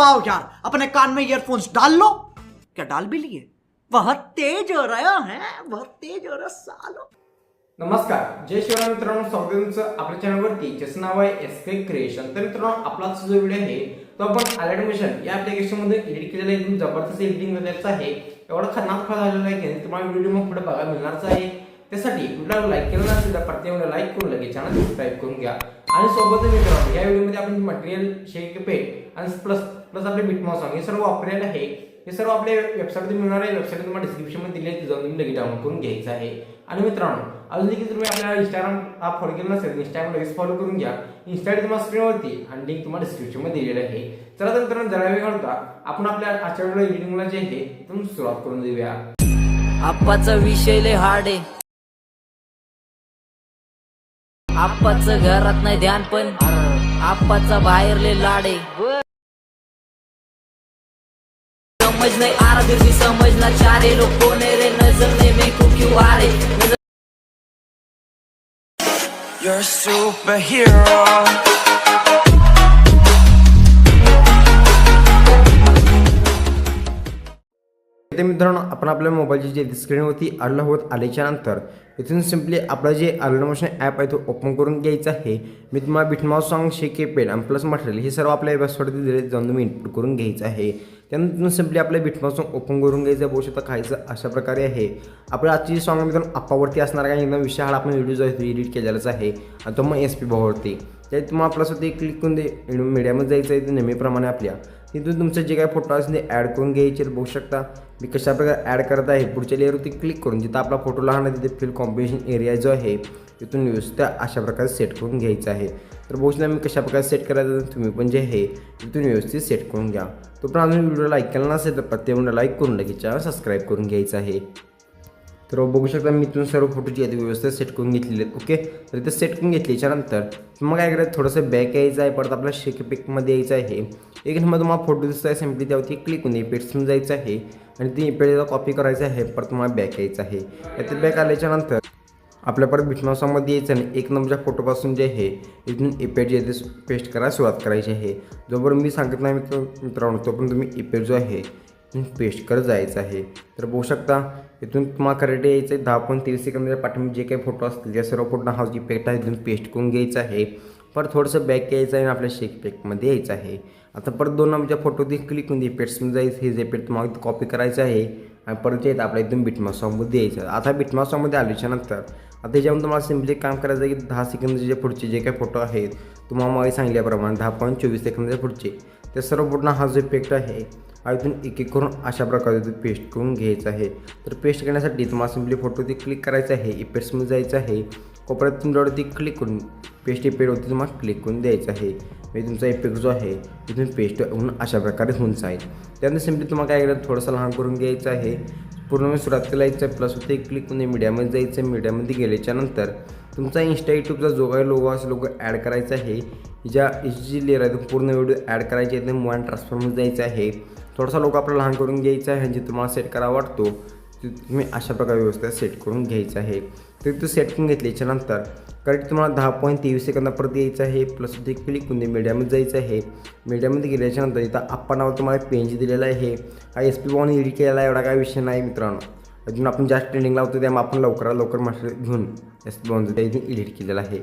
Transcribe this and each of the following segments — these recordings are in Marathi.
आओ यार, अपने कान में ईयरफोन्स डाल लो। क्या डाल भी लिए? बहुत तेज हो रहा है बहुत तेज हो रहा सालो। नमस्कार, जय शिवराय मित्रांनो, स्वागत तुमचं आपल्या ज्याचं नाव आहे एस के क्रिएशन तर मित्रांनो, आपला जो व्हिडिओ आहे तो आपण आलेट मिशन या मध्ये एडिट केलेला एकदम ज़बरदस्त एडिटिंग झालेला आहे. एवढा खतरनाक फळ झालेला आहे की तुम्हाला व्हिडिओ मग पुढे बघायला मिळणारच आहे. त्यासाठी व्हिडिओला लाईक नसेल तर प्रत्येक लाईक करून लगेच चॅनल सबस्क्राईब करून घ्या. आणि सोबतच मित्रांनो या व्हिडिओमध्ये आपण मटेरियल शेक पेट आणि प्लस प्लस आपले बिटमॉस सॉंग हे सर्व वापरलेलं आहे. हे सर्व आपल्या वेबसाईटवर मिळणार आहे. वेबसाईट तुम्हाला डिस्क्रिप्शनमध्ये दिली आहे. जाऊन तुम्ही लगेच डाऊनलोड करून घ्यायचं आहे. आणि मित्रांनो अजून देखील तुम्ही आपल्या इंस्टाग्राम हा फॉलो केला नसेल इंस्टाग्राम लगेच फॉलो करून घ्या. इंस्टाग्राम तुम्हाला स्क्रीनवरती आणि लिंक तुम्हाला डिस्क्रिप्शनमध्ये दिलेलं आहे. चला तर मित्रांनो जरा वेळ घालता आपण आपल्या आजच्या व्हिडिओ एडिटिंगला जे आहे तुम्ही सुरुवात करून देऊया. आप्पाचा विषय लय हार्ड आहे. आप्पाच घरात नाही ध्यान पण आप्पाचा बाहेर लय समज नाही आरा दिवशी समजला चारे लोक कोण रे? नजर ने मे को क्यों You're a superhero. मित्रांनो आपण आपल्या मोबाईलची जे स्क्रीनवरती आलं होत आल्याच्यानंतर इथून सिम्पली आपलं जे आलं मोशन ॲप आहे तो ओपन करून घ्यायचा आहे. मी तुम्हाला बिटमाव सॉंग शेके पेड आणि प्लस मटेरियल हे सर्व आपल्या वेबसाईटवरती दिले जाऊन तुम्ही इनपुट करून घ्यायचं आहे. त्यानंतर तुम्ही सिम्पली आपल्या बिटमाव सॉंग ओपन करून घ्यायचं बघू शकता खायचं अशा प्रकारे आहे. आपल्या आजची सॉंग मित्रांनो अप्पावरती असणार काही एकदम विषय हा आपण व्हिडिओ जो आहे एडिट केलेलाच आहे. आणि तो मग एस पी भावावरती. त्यात तुम्हाला आपल्यासाठी क्लिक करून दे मीडियामध्ये जायचं आहे. ते नेहमीप्रमाणे आपल्या. तिथून तुमचं जे काही फोटो असेल ते ॲड करून घ्यायचे बघू शकता. मी कशा प्रकारे ॲड करत आहे पुढच्या लेअरवरती क्लिक करून जिथं आपला फोटो लहान आहे तिथे फिल कॉम्बिनेशन एरिया जो आहे तिथून यूज त्या अशा प्रकारे सेट करून घ्यायचा आहे. तर बघू शकता मी कशा प्रकारे सेट करायचं तुम्ही पण जे आहे तिथून व्यवस्थित सेट करून घ्या. तो पण अजून व्हिडिओ लाईक केला नसेल तर प्रत्येक व्हिडिओ लाईक करून लगेच सबस्क्राईब करून घ्यायचा आहे. तर बघू शकता मी इथून सर्व फोटोची यादी व्यवस्थित सेट करून घेतलेली आहेत ओके तर इथे सेट करून घेतल्याच्यानंतर मग काय करायचं थोडंसं बॅक यायचं आहे परत आपल्या शेक पिकमध्ये यायचं आहे. एक नंबर तुम्हाला फोटो दिसत आहे सिम्पली त्यावरती क्लिक होऊन इपेट्समध्ये जायचं आहे. आणि ती इपेटला कॉपी करायचं आहे परत तुम्हाला बॅक यायचं आहे. त्यात बॅक आल्याच्यानंतर आपल्या परत बिटमासामध्ये यायचं आणि एक नंबरच्या फोटोपासून जे आहे इथून इपेड जे आहे ते पेस्ट करायला सुरुवात करायची आहे. जोपर्यंत मी सांगत नाही मित्र मित्रांनो तोपर्यंत तुम्ही इपेड जो आहे पेस्ट करत जायचं आहे. तर बघू शकता इथून तुम्हाला करेक्ट यायचं आहे दहा पॉईंट तीस सेकंदाच्या पाठीमध्ये जे काही फोटो असतील त्या सर्व फोटो हा जी पेक्ट आहे इथून पेस्ट करून घ्यायचं आहे. परत थोडंसं बॅक यायचं आहे आणि आपल्या शेक पेकमध्ये यायचं आहे. आता परत दोन नंबरच्या फोटोवरती क्लिक होऊन पेट्समध्ये जायचं हे जे पेट तुम्हाला कॉपी करायचं आहे. आणि परत येत आपल्या इथून बिटमा सॉंगमध्ये यायचं आता बिटमा सॉंगमध्ये आल्याच्यानंतर आता त्याच्यामध्ये तुम्हाला सिम्पली काम करायचं आहे की दहा सेकंदचे जे पुढचे जे काही फोटो आहेत तुम्हाला मागे सांगितल्याप्रमाणे दहा पॉईंट चोवीस सेकंदाच्या पुढचे. त्या सर्व फोटो हा जो इफेक्ट आहे हा इथून एक एक करून अशा प्रकारे ते पेस्ट करून घ्यायचा आहे. तर पेस्ट करण्यासाठी तुम्हाला सिम्पली फोटोवरती क्लिक करायचं आहे इफेक्ट्समध्ये जायचं आहे. कोपऱ्यात तुमच्यावरती क्लिक करून पेस्ट इफेक्टवरती तुम्हाला क्लिक करून द्यायचं आहे. म्हणजे तुमचा इफेक्ट जो आहे तिथून पेस्ट होऊन अशा प्रकारे होऊन जाईल. त्यानंतर सिम्पली तुम्हाला काय करायचं थोडंसं लहान करून घ्यायचं आहे. पूर्ण मी सुरुवातीला यायचं आहे प्लस होते क्लिक करून मीडियामध्ये जायचं आहे. मीडियामध्ये गेल्याच्यानंतर तुमचा इन्स्टा यूट्यूबचा जो काही लोगो असं लोगो ॲड करायचा आहे. ज्या जी लेअर आहे तो पूर्ण व्हिडिओ ॲड करायची आहे ते मोबाईल ट्रान्सफरमध्ये जायचं आहे. थोडासा लोक आपला लहान करून घ्यायचा आहे जे तुम्हाला सेट करावा वाटतो तुम्ही अशा प्रकारे व्यवस्थित सेट करून घ्यायचं आहे. तर तो सेट करून घेतल्याच्या नंतर करेक्ट तुम्हाला दहा पॉईंट तेवीस सेकंदापर्यंत यायचं आहे. प्लस ते क्लिक करून मीडियामध्ये जायचं आहे. मीडियामध्ये गेल्याच्यानंतर इथं आपण नाव तुम्हाला पेंज दिलेला आहे. हा एस पी बॉन एडिट केलेला आहे एवढा काय विषय नाही मित्रांनो. अजून आपण जास्त ट्रेंडिंग लावतो त्यामुळे आपण लवकरात लवकर मास्टर घेऊन दोन त्या इथून एडिट केलेला आहे.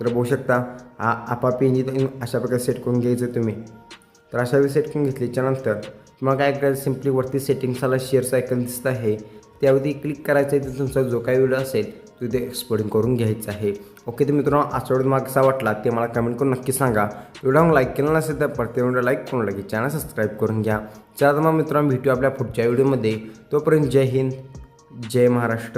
तर बघू शकता हा आपा पेंज अशा प्रकारे सेट करून घ्यायचं तुम्ही. तर अशा वेळी सेट करून घेतल्याच्यानंतर तुम्हाला काय करायचं सिम्पली वरती सेटिंग्सला शेअरचं आयकन दिसत आहे. त्यावरती क्लिक करायचं आहे तर तुमचा जो काही व्हिडिओ असेल तो ते एक्सपोर्टिंग करून घ्यायचा आहे. ओके तर मित्रांनो आजचा व्हिडिओ तुम्हाला कसा वाटला ते मला कमेंट करून नक्की सांगा. व्हिडिओ लाईक केला नसेल तर प्रत्येक व्हिडिओ लाईक करून लगेच चॅनल सबस्क्राईब करून घ्या. चला तर मग मित्रांनो भेटू आपल्या पुढच्या व्हिडिओमध्ये तोपर्यंत जय हिंद. जय महाराष्ट्र.